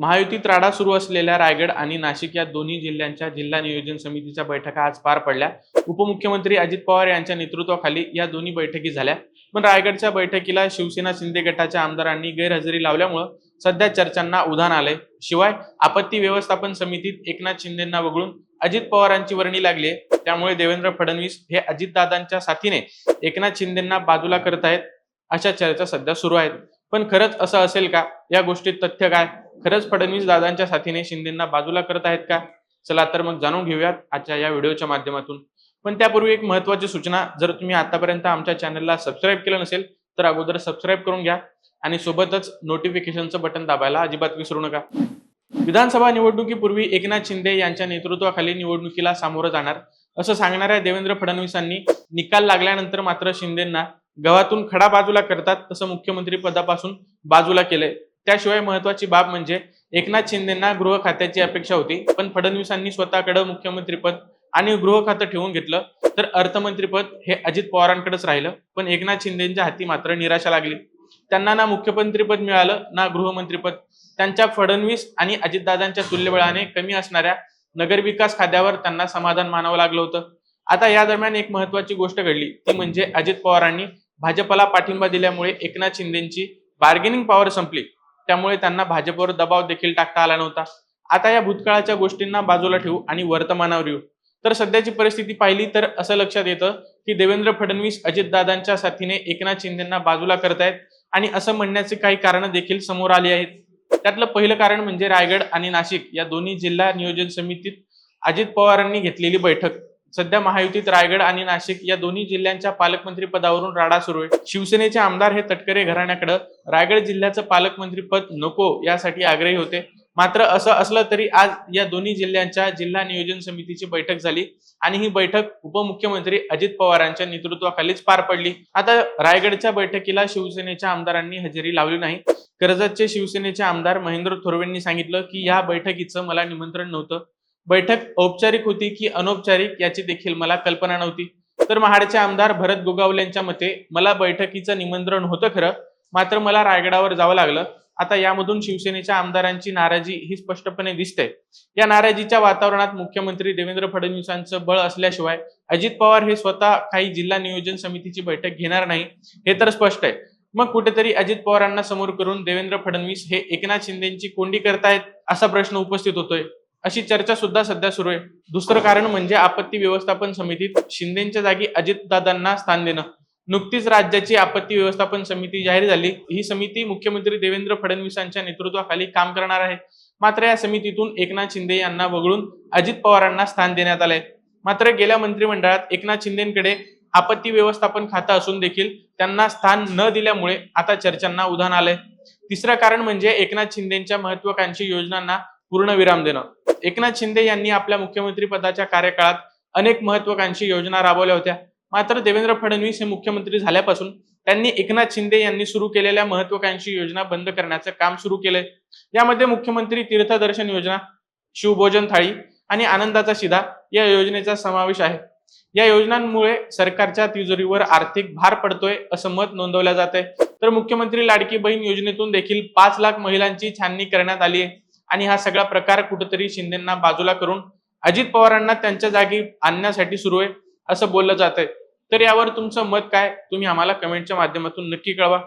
महायुतीत राडा सुरू असलेल्या रायगड आणि नाशिक या दोन्ही जिल्ह्यांच्या जिल्हा नियोजन समितीच्या बैठका आज पार पडल्या. उपमुख्यमंत्री अजित पवार यांच्या नेतृत्वाखाली या दोन्ही बैठकी झाल्या. पण रायगडच्या बैठकीला शिवसेना शिंदे गटाच्या आमदारांनी गैरहजेरी लावल्यामुळं सध्या चर्चांना उधाण आलंय. शिवाय आपत्ती व्यवस्थापन समितीत एकनाथ शिंदेंना वगळून अजित पवारांची वर्णी लागली आहे त्यामुळे देवेंद्र फडणवीस हे अजितदादांच्या साथीने एकनाथ शिंदेंना बाजूला करत आहेत अशा चर्चा सध्या सुरू आहेत. पण खरंच असं असेल का? या गोष्टीत तथ्य काय? खरंच फडणवीस दादांच्या साथीने शिंदेंना बाजूला करत आहेत का? चला तर मग जाणून घेऊयात आजच्या या व्हिडिओच्या माध्यमातून. पण त्यापूर्वी एक महत्वाची सूचना जर तुम्ही आतापर्यंत आमच्या चॅनलला सबस्क्राईब केलं नसेल तर अगोदर सबस्क्राईब करून घ्या आणि सोबतच नोटिफिकेशनचं बटन दाबायला अजिबात विसरू नका. विधानसभा निवडणुकीपूर्वी एकनाथ शिंदे यांच्या नेतृत्वाखाली निवडणुकीला सामोरं जाणार असं सांगणाऱ्या देवेंद्र फडणवीसांनी निकाल लागल्यानंतर मात्र शिंदेंना गव्हातून खडा बाजूला करतात तसं मुख्यमंत्री पदापासून बाजूला केलंय. त्याशिवाय महत्वाची बाब म्हणजे एकनाथ शिंदेंना गृह खात्याची अपेक्षा होती पण फडणवीसांनी स्वतःकडे मुख्यमंत्रीपद आणि गृह खातं ठेवून घेतलं तर अर्थमंत्रीपद हे अजित पवारांकडेच राहिलं पण एकनाथ शिंदेच्या हाती मात्र निराशा लागली. त्यांना ना मुख्यमंत्रीपद मिळालं ना गृहमंत्रीपद. त्यांच्या फडणवीस आणि अजितदादांच्या तुल्यबळाने कमी असणाऱ्या नगरविकास खात्यावर त्यांना समाधान मानावं लागलं होतं. आता या दरम्यान एक महत्वाची गोष्ट घडली ती म्हणजे अजित पवारांनी भाजपला पाठिंबा दिल्यामुळे एकनाथ शिंदेची बार्गेनिंग पॉवर संपली. त्यामुळे त्यांना भाजपवर दबाव देखील टाकता आला नव्हता. आता या भूतकाळाच्या गोष्टींना बाजूला ठेवू आणि वर्तमानावर येऊ. तर सध्याची परिस्थिती पाहिली तर असं लक्षात येतं की देवेंद्र फडणवीस अजितदादांच्या साथीने एकनाथ शिंदेना बाजूला करतायत आणि असं म्हणण्याचे काही कारण देखील समोर आली आहेत. त्यातलं पहिलं कारण म्हणजे रायगड आणि नाशिक या दोन्ही जिल्हा नियोजन समितीत अजित पवारांनी घेतलेली बैठक. सध्या महायुतीत रायगड आणि नाशिक या दोन्ही जिल्ह्यांच्या पालकमंत्री पदावरून राडा सुरू आहे. शिवसेनेचे आमदार हे तटकरे घराण्याकडे. रायगड जिल्ह्याचं पालकमंत्रीपद नको यासाठी आग्रही होते. मात्र असं असलं तरी आज या दोन्ही जिल्ह्यांच्या जिल्हा नियोजन समितीची बैठक झाली आणि ही बैठक उपमुख्यमंत्री अजित पवारांच्या नेतृत्वाखालीच पार पडली. आता रायगडच्या बैठकीला शिवसेनेच्या आमदारांनी हजेरी लावली नाही. कर्जतचे शिवसेनेचे आमदार महेंद्र थोरवेंनी सांगितलं की या बैठकीचं मला निमंत्रण नव्हतं. बैठक औपचारिक होती की अनौपचारिक याची देखील मला कल्पना नव्हती. तर महाडचे आमदार भरत गोगावलेंच्या मते मला बैठकीचं निमंत्रण होतं खरं मात्र मला रायगडावर जावं लागलं. आता यामधून शिवसेनेच्या आमदारांची नाराजी ही स्पष्टपणे दिसते. या नाराजीच्या वातावरणात मुख्यमंत्री देवेंद्र फडणवीसांचं बळ असल्याशिवाय अजित पवार हे स्वतः काही जिल्हा नियोजन समितीची बैठक घेणार नाही हे तर स्पष्ट आहे. मग कुठेतरी अजित पवारांना समोर करून देवेंद्र फडणवीस हे एकनाथ शिंदेची कोंडी करतायत असा प्रश्न उपस्थित होतोय. अशी चर्चा सुद्धा सध्या सुरू आहे. दुसरं कारण म्हणजे आपत्ती व्यवस्थापन समितीत शिंदेच्या जागी अजितदादांना स्थान देणं. नुकतीच राज्याची आपत्ती व्यवस्थापन समिती जाहीर झाली. ही समिती मुख्यमंत्री देवेंद्र फडणवीसांच्या नेतृत्वाखाली काम करणार आहे. मात्र या समितीतून एकनाथ शिंदे यांना वगळून अजित पवारांना स्थान देण्यात आलंय. मात्र गेल्या मंत्रिमंडळात एकनाथ शिंदेकडे आपत्ती व्यवस्थापन खातं असून देखील त्यांना स्थान न दिल्यामुळे आता चर्चांना उधाण आलंय. तिसरं कारण म्हणजे एकनाथ शिंदेच्या महत्वाकांक्षी योजनांना पूर्ण विराम देणं. एकनाथ शिंदे यांनी आपल्या मुख्यमंत्री पदाच्या कार्यकाळात अनेक महत्वाकांक्षी योजना राबवल्या होत्या. मात्र देवेंद्र फडणवीस हे मुख्यमंत्री झाल्यापासून त्यांनी एकनाथ शिंदे यांनी सुरू केलेल्या महत्वाकांक्षी योजना बंद करण्याचं काम सुरू केलंय. यामध्ये मुख्यमंत्री तीर्थदर्शन योजना शिवभोजन थाळी आणि आनंदाचा शिधा या योजनेचा समावेश आहे. या योजनांमुळे सरकारच्या तिजोरीवर आर्थिक भार पडतोय असं मत नोंदवलं जात आहे तर मुख्यमंत्री लाडकी बहीण योजनेतून देखील पाच लाख महिलांची छाननी करण्यात आली आहे. आणि हा सगळा प्रकार कुठेतरी शिंदेना बाजूला करून अजित पवारांना त्यांच्या जागी आणण्यासाठी सुरू आहे असं बोललं जात आहे तर यावर तुमचं मत काय? तुम्ही आम्हाला कमेंटच्या माध्यमातून नक्की कळवा.